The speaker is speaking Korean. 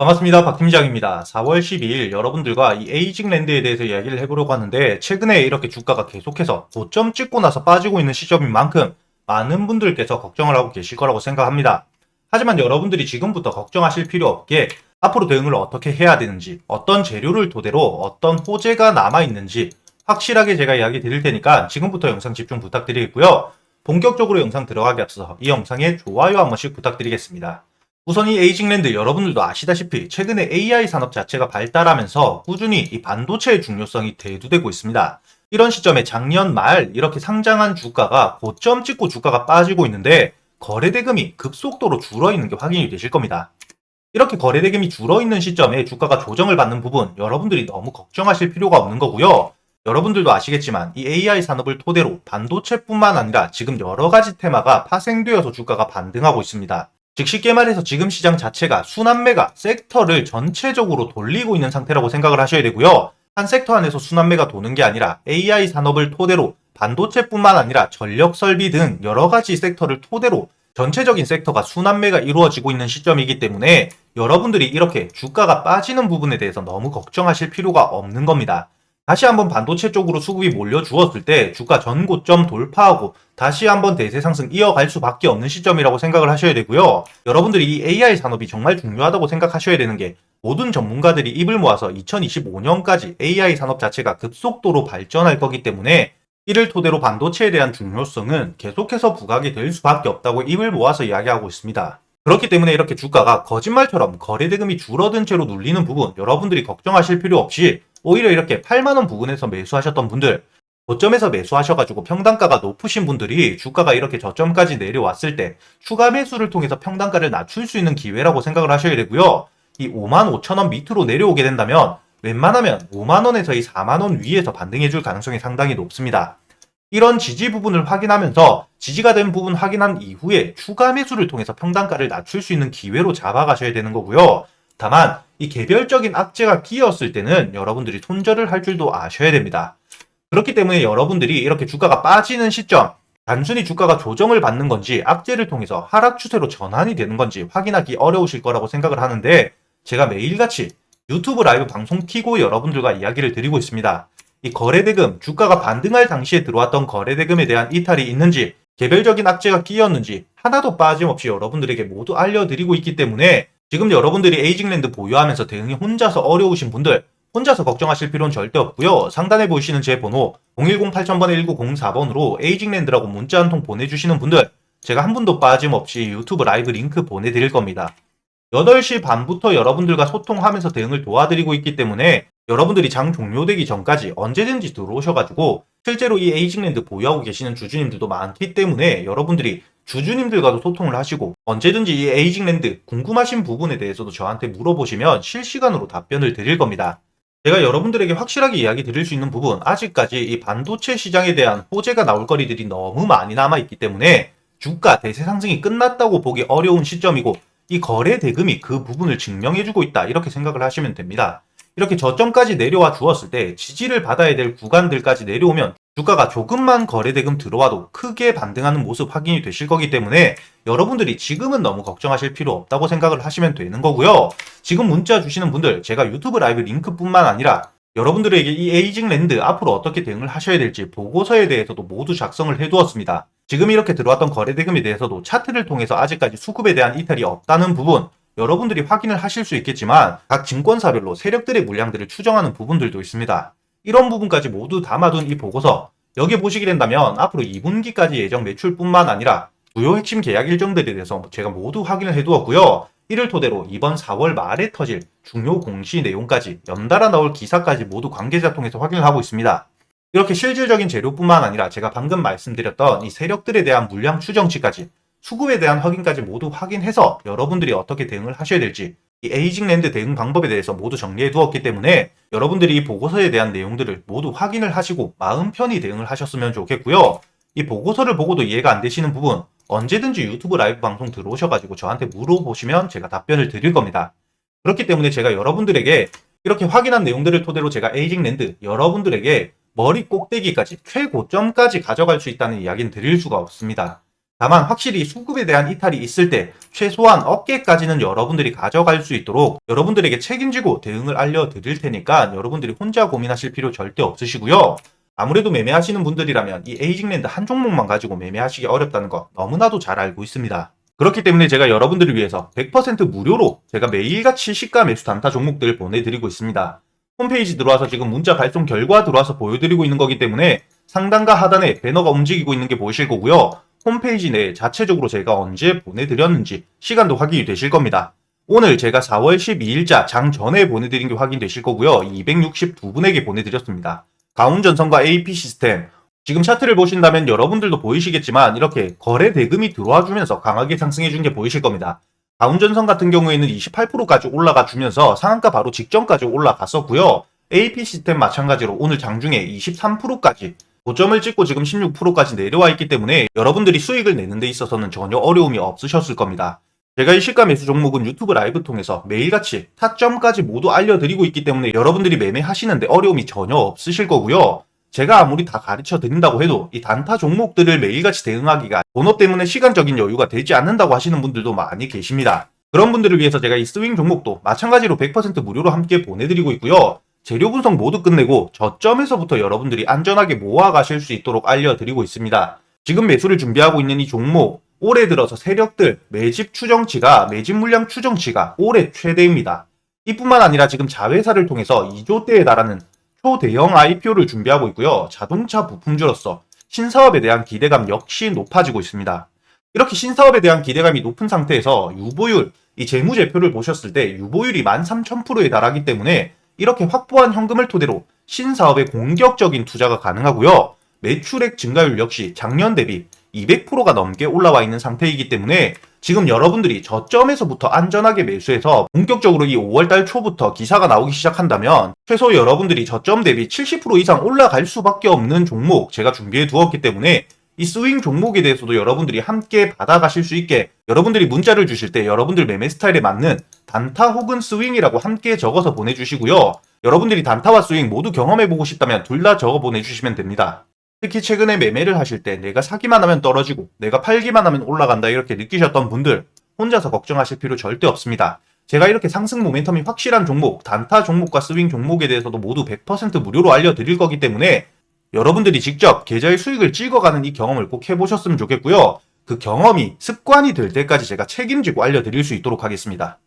반갑습니다. 박 팀장입니다. 4월 12일 여러분들과 이 에이징랜드에 대해서 이야기를 해보려고 하는데 최근에 이렇게 주가가 계속해서 고점 찍고 나서 빠지고 있는 시점인 만큼 많은 분들께서 걱정을 하고 계실 거라고 생각합니다. 하지만 여러분들이 지금부터 걱정하실 필요 없게 앞으로 대응을 어떻게 해야 되는지 어떤 재료를 토대로 어떤 호재가 남아있는지 확실하게 제가 이야기 드릴 테니까 지금부터 영상 집중 부탁드리겠고요. 본격적으로 영상 들어가기 앞서 이 영상에 좋아요 한 번씩 부탁드리겠습니다. 우선 이 에이징랜드 여러분들도 아시다시피 최근에 AI 산업 자체가 발달하면서 꾸준히 이 반도체의 중요성이 대두되고 있습니다. 이런 시점에 작년 말 이렇게 상장한 주가가 고점 찍고 주가가 빠지고 있는데 거래대금이 급속도로 줄어 있는 게 확인이 되실 겁니다. 이렇게 거래대금이 줄어 있는 시점에 주가가 조정을 받는 부분 여러분들이 너무 걱정하실 필요가 없는 거고요. 여러분들도 아시겠지만 이 AI 산업을 토대로 반도체뿐만 아니라 지금 여러 가지 테마가 파생되어서 주가가 반등하고 있습니다. 즉 쉽게 말해서 지금 시장 자체가 순환매가 섹터를 전체적으로 돌리고 있는 상태라고 생각을 하셔야 되고요. 한 섹터 안에서 순환매가 도는 게 아니라 AI 산업을 토대로 반도체뿐만 아니라 전력 설비 등 여러 가지 섹터를 토대로 전체적인 섹터가 순환매가 이루어지고 있는 시점이기 때문에 여러분들이 이렇게 주가가 빠지는 부분에 대해서 너무 걱정하실 필요가 없는 겁니다. 다시 한번 반도체 쪽으로 수급이 몰려 주었을 때 주가 전고점 돌파하고 다시 한번 대세 상승 이어갈 수밖에 없는 시점이라고 생각을 하셔야 되고요. 여러분들이 이 AI 산업이 정말 중요하다고 생각하셔야 되는 게 모든 전문가들이 입을 모아서 2025년까지 AI 산업 자체가 급속도로 발전할 거기 때문에 이를 토대로 반도체에 대한 중요성은 계속해서 부각이 될 수밖에 없다고 입을 모아서 이야기하고 있습니다. 그렇기 때문에 이렇게 주가가 거짓말처럼 거래대금이 줄어든 채로 눌리는 부분 여러분들이 걱정하실 필요 없이 오히려 이렇게 8만원 부근에서 매수하셨던 분들 고점에서 매수하셔가지고 평단가가 높으신 분들이 주가가 이렇게 저점까지 내려왔을 때 추가 매수를 통해서 평단가를 낮출 수 있는 기회라고 생각을 하셔야 되고요. 이 5만 5천원 밑으로 내려오게 된다면 웬만하면 5만원에서 이 4만원 위에서 반등해줄 가능성이 상당히 높습니다. 이런 지지 부분을 확인하면서 지지가 된 부분 확인한 이후에 추가 매수를 통해서 평단가를 낮출 수 있는 기회로 잡아가셔야 되는 거고요. 다만 이 개별적인 악재가 끼었을 때는 여러분들이 손절을 할 줄도 아셔야 됩니다. 그렇기 때문에 여러분들이 이렇게 주가가 빠지는 시점 단순히 주가가 조정을 받는 건지 악재를 통해서 하락 추세로 전환이 되는 건지 확인하기 어려우실 거라고 생각을 하는데 제가 매일같이 유튜브 라이브 방송 키고 여러분들과 이야기를 드리고 있습니다. 이 거래대금, 주가가 반등할 당시에 들어왔던 거래대금에 대한 이탈이 있는지, 개별적인 악재가 끼었는지 하나도 빠짐없이 여러분들에게 모두 알려드리고 있기 때문에 지금 여러분들이 에이징랜드 보유하면서 대응이 혼자서 어려우신 분들, 혼자서 걱정하실 필요는 절대 없고요. 상단에 보이시는 제 번호 010-8000번에 1904번으로 에이징랜드라고 문자 한 통 보내주시는 분들 제가 한 분도 빠짐없이 유튜브 라이브 링크 보내드릴 겁니다. 8시 반부터 여러분들과 소통하면서 대응을 도와드리고 있기 때문에 여러분들이 장 종료되기 전까지 언제든지 들어오셔가지고 실제로 이 에이징랜드 보유하고 계시는 주주님들도 많기 때문에 여러분들이 주주님들과도 소통을 하시고 언제든지 이 에이징랜드 궁금하신 부분에 대해서도 저한테 물어보시면 실시간으로 답변을 드릴 겁니다. 제가 여러분들에게 확실하게 이야기 드릴 수 있는 부분 아직까지 이 반도체 시장에 대한 호재가 나올 거리들이 너무 많이 남아있기 때문에 주가 대세 상승이 끝났다고 보기 어려운 시점이고 이 거래 대금이 그 부분을 증명해주고 있다 이렇게 생각을 하시면 됩니다. 이렇게 저점까지 내려와 주었을 때 지지를 받아야 될 구간들까지 내려오면 주가가 조금만 거래대금 들어와도 크게 반등하는 모습 확인이 되실 거기 때문에 여러분들이 지금은 너무 걱정하실 필요 없다고 생각을 하시면 되는 거고요. 지금 문자 주시는 분들 제가 유튜브 라이브 링크뿐만 아니라 여러분들에게 이 에이징 랜드 앞으로 어떻게 대응을 하셔야 될지 보고서에 대해서도 모두 작성을 해두었습니다. 지금 이렇게 들어왔던 거래대금에 대해서도 차트를 통해서 아직까지 수급에 대한 이탈이 없다는 부분 여러분들이 확인을 하실 수 있겠지만 각 증권사별로 세력들의 물량들을 추정하는 부분들도 있습니다. 이런 부분까지 모두 담아둔 이 보고서 여기 보시게 된다면 앞으로 2분기까지 예정 매출뿐만 아니라 주요 핵심 계약 일정들에 대해서 제가 모두 확인을 해두었고요. 이를 토대로 이번 4월 말에 터질 중요 공시 내용까지 연달아 나올 기사까지 모두 관계자 통해서 확인을 하고 있습니다. 이렇게 실질적인 재료뿐만 아니라 제가 방금 말씀드렸던 이 세력들에 대한 물량 추정치까지 수급에 대한 확인까지 모두 확인해서 여러분들이 어떻게 대응을 하셔야 될지 이 에이징랜드 대응 방법에 대해서 모두 정리해 두었기 때문에 여러분들이 이 보고서에 대한 내용들을 모두 확인을 하시고 마음 편히 대응을 하셨으면 좋겠고요. 이 보고서를 보고도 이해가 안 되시는 부분 언제든지 유튜브 라이브 방송 들어오셔가지고 저한테 물어보시면 제가 답변을 드릴 겁니다. 그렇기 때문에 제가 여러분들에게 이렇게 확인한 내용들을 토대로 제가 에이징랜드 여러분들에게 머리 꼭대기까지 최고점까지 가져갈 수 있다는 이야기는 드릴 수가 없습니다. 다만 확실히 수급에 대한 이탈이 있을 때 최소한 어깨까지는 여러분들이 가져갈 수 있도록 여러분들에게 책임지고 대응을 알려드릴 테니까 여러분들이 혼자 고민하실 필요 절대 없으시고요. 아무래도 매매하시는 분들이라면 이 에이징랜드 한 종목만 가지고 매매하시기 어렵다는 거 너무나도 잘 알고 있습니다. 그렇기 때문에 제가 여러분들을 위해서 100% 무료로 제가 매일같이 시가 매수 단타 종목들을 보내드리고 있습니다. 홈페이지 들어와서 지금 문자 발송 결과 들어와서 보여드리고 있는 거기 때문에 상단과 하단에 배너가 움직이고 있는 게 보이실 거고요. 홈페이지 내에 자체적으로 제가 언제 보내드렸는지 시간도 확인이 되실 겁니다. 오늘 제가 4월 12일자 장 전에 보내드린 게 확인되실 거고요. 262분에게 보내드렸습니다. 가운전선과 AP 시스템. 지금 차트를 보신다면 여러분들도 보이시겠지만 이렇게 거래 대금이 들어와 주면서 강하게 상승해 준 게 보이실 겁니다. 가운전선 같은 경우에는 28%까지 올라가 주면서 상한가 바로 직전까지 올라갔었고요. AP 시스템 마찬가지로 오늘 장중에 23%까지 고점을 찍고 지금 16%까지 내려와 있기 때문에 여러분들이 수익을 내는 데 있어서는 전혀 어려움이 없으셨을 겁니다. 제가 이 시가 매수 종목은 유튜브 라이브 통해서 매일같이 타점까지 모두 알려드리고 있기 때문에 여러분들이 매매하시는데 어려움이 전혀 없으실 거고요. 제가 아무리 다 가르쳐 드린다고 해도 이 단타 종목들을 매일같이 대응하기가 번호 때문에 시간적인 여유가 되지 않는다고 하시는 분들도 많이 계십니다. 그런 분들을 위해서 제가 이 스윙 종목도 마찬가지로 100% 무료로 함께 보내드리고 있고요. 재료 분석 모두 끝내고 저점에서부터 여러분들이 안전하게 모아가실 수 있도록 알려드리고 있습니다. 지금 매수를 준비하고 있는 이 종목, 올해 들어서 세력들 매집 추정치가, 매집 물량 추정치가 올해 최대입니다. 이뿐만 아니라 지금 자회사를 통해서 2조대에 달하는 초대형 IPO를 준비하고 있고요. 자동차 부품주로서 신사업에 대한 기대감 역시 높아지고 있습니다. 이렇게 신사업에 대한 기대감이 높은 상태에서 유보율, 이 재무제표를 보셨을 때 유보율이 13,000%에 달하기 때문에 이렇게 확보한 현금을 토대로 신사업에 공격적인 투자가 가능하고요. 매출액 증가율 역시 작년 대비 200%가 넘게 올라와 있는 상태이기 때문에 지금 여러분들이 저점에서부터 안전하게 매수해서 본격적으로 이 5월달 초부터 기사가 나오기 시작한다면 최소 여러분들이 저점 대비 70% 이상 올라갈 수밖에 없는 종목 제가 준비해 두었기 때문에 이 스윙 종목에 대해서도 여러분들이 함께 받아가실 수 있게 여러분들이 문자를 주실 때 여러분들 매매 스타일에 맞는 단타 혹은 스윙이라고 함께 적어서 보내주시고요. 여러분들이 단타와 스윙 모두 경험해보고 싶다면 둘 다 적어 보내주시면 됩니다. 특히 최근에 매매를 하실 때 내가 사기만 하면 떨어지고 내가 팔기만 하면 올라간다 이렇게 느끼셨던 분들 혼자서 걱정하실 필요 절대 없습니다. 제가 이렇게 상승 모멘텀이 확실한 종목, 단타 종목과 스윙 종목에 대해서도 모두 100% 무료로 알려드릴 거기 때문에 여러분들이 직접 계좌의 수익을 찍어가는 이 경험을 꼭 해보셨으면 좋겠고요. 그 경험이 습관이 될 때까지 제가 책임지고 알려드릴 수 있도록 하겠습니다.